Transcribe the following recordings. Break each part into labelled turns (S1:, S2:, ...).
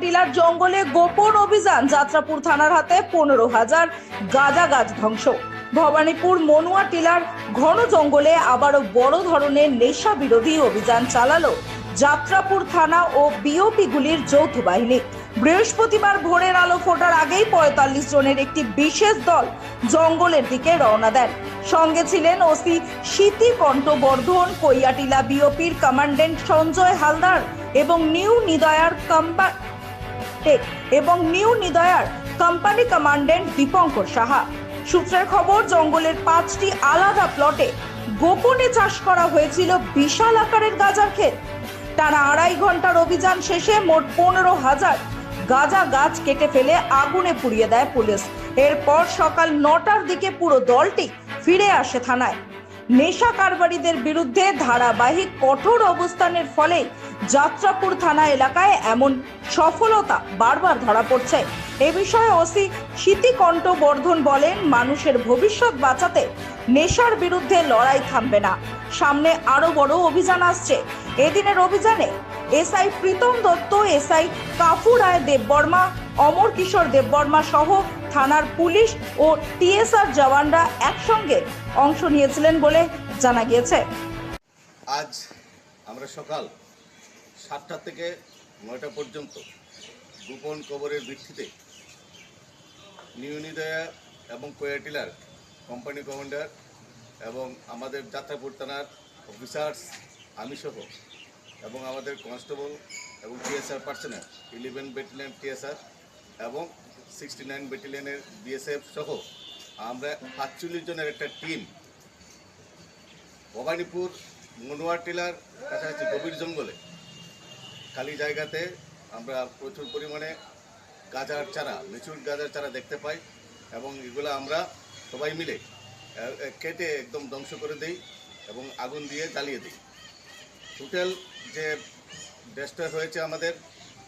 S1: Tiller জঙ্গলে গোপন অভিযান যাত্রাপুর থানার হাতে পনেরো হাজার গাঁজা গাছ ধ্বংস। ভবানীপুর মনুয়া টিলার ঘন জঙ্গলে আবারও বড় ধরনের নেশা বিরোধী অভিযান চালালো যাত্রাপুর থানা ও বিওপিগুলির যৌথ বাহিনী। বৃহস্পতিবার ভোরের আলো ফোটার আগেই পঁয়তাল্লিশ জনের একটি বিশেষ দল জঙ্গলের দিকে রওনা দেন। সঙ্গে ছিলেন ওসি স্মৃতি কণ্ঠবর্ধন কৈয়াটিলা বিওপির কমান্ডেন্ট সঞ্জয় হালদার এবং নিউ নিদয়ার কম্বা টেক এবং নিউ নিদয়ার কোম্পানি কমান্ডেন্ট দীপঙ্কর সাহা। সূত্রের খবর, জঙ্গলের পাঁচটি আলাদা প্লটে গোপনে চাষ করা হয়েছিল বিশাল আকারের গাজার ক্ষেত। টানা আড়াই ঘণ্টার অভিযান শেষে মোট পনেরো হাজার গাঁজা গাছ কেটে ফেলে আগুনে পুড়িয়ে দেয় পুলিশ। এরপর সকাল নটার দিকে পুরো দলটি ফিরে আসে থানায়। নেশা কারবারিদের বিরুদ্ধে ধারাবাহিক কঠোর অবস্থানের ফলে যাত্রাপুর থানা এলাকায় এমন সফলতা বারবার ধরা পড়ছে। এ বিষয়ে ওসি স্মৃতিকণ্ঠ বর্ধন বলেন, মানুষের ভবিষ্যৎ বাঁচাতে নেশার বিরুদ্ধে লড়াই থামবে না। সামনে আরও বড় অভিযান আসছে। এদিনের অভিযানে এসআই প্রীতম দত্ত, এসআই কাফু রায় দেববর্মা, অমর কিশোর দেববর্মা সহ থানার পুলিশ ও টিএসআর জওয়ানরা একসঙ্গে অংশ নিয়েছিলেন বলে জানা গিয়েছে।
S2: আজ আমরা সকাল সাতটা থেকে নয়টা পর্যন্ত গোপন খবরের ভিত্তিতে নিউনিদয়া এবং কোয়াটিলার কোম্পানি কমান্ডার এবং আমাদের যাত্রাপুর থানার অফিসার্স আমি সহ এবং আমাদের কনস্টেবল এবং TSR personnel, eleven battalion TSR এবং সিক্সটি নাইন ব্যাটালিয়নের বিএসএফ সহ আমরা সাতচল্লিশ জনের একটা টিম। ভবানীপুর মনোয়ার টিলার, কাছাকাছি গভীর জঙ্গলে খালি জায়গাতে আমরা প্রচুর পরিমাণে গাজার চারা মেচুর গাজার চারা দেখতে পাই এবং এগুলো আমরা সবাই মিলে কেটে একদম ধ্বংস করে দিই এবং আগুন দিয়ে জ্বালিয়ে দিই। টোটাল যে ডেস্টার হয়েছে আমাদের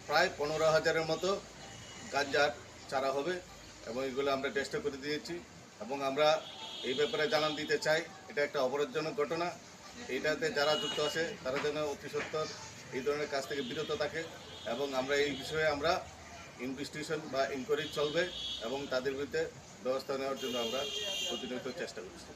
S2: প্রায় পনেরো হাজারের মতো গাঁজার চারা হবে এবং এগুলো আমরা ডেস্টার করে দিয়েছি এবং আমরা এই ব্যাপারে জানান দিতে চাই, এটা একটা অপরাধজনক ঘটনা। এইটাতে যারা যুক্ত আছে তারা যেন অতি সত্তর এই ধরনের কাজ থেকে বিরত থাকে এবং আমরা এই বিষয়ে আমরা ইনভেস্টিগেশন বা ইনকোয়ারি চলবে এবং তাদের বিরুদ্ধে ব্যবস্থা নেওয়ার জন্য আমরা প্রতিনিয়ত চেষ্টা করছি।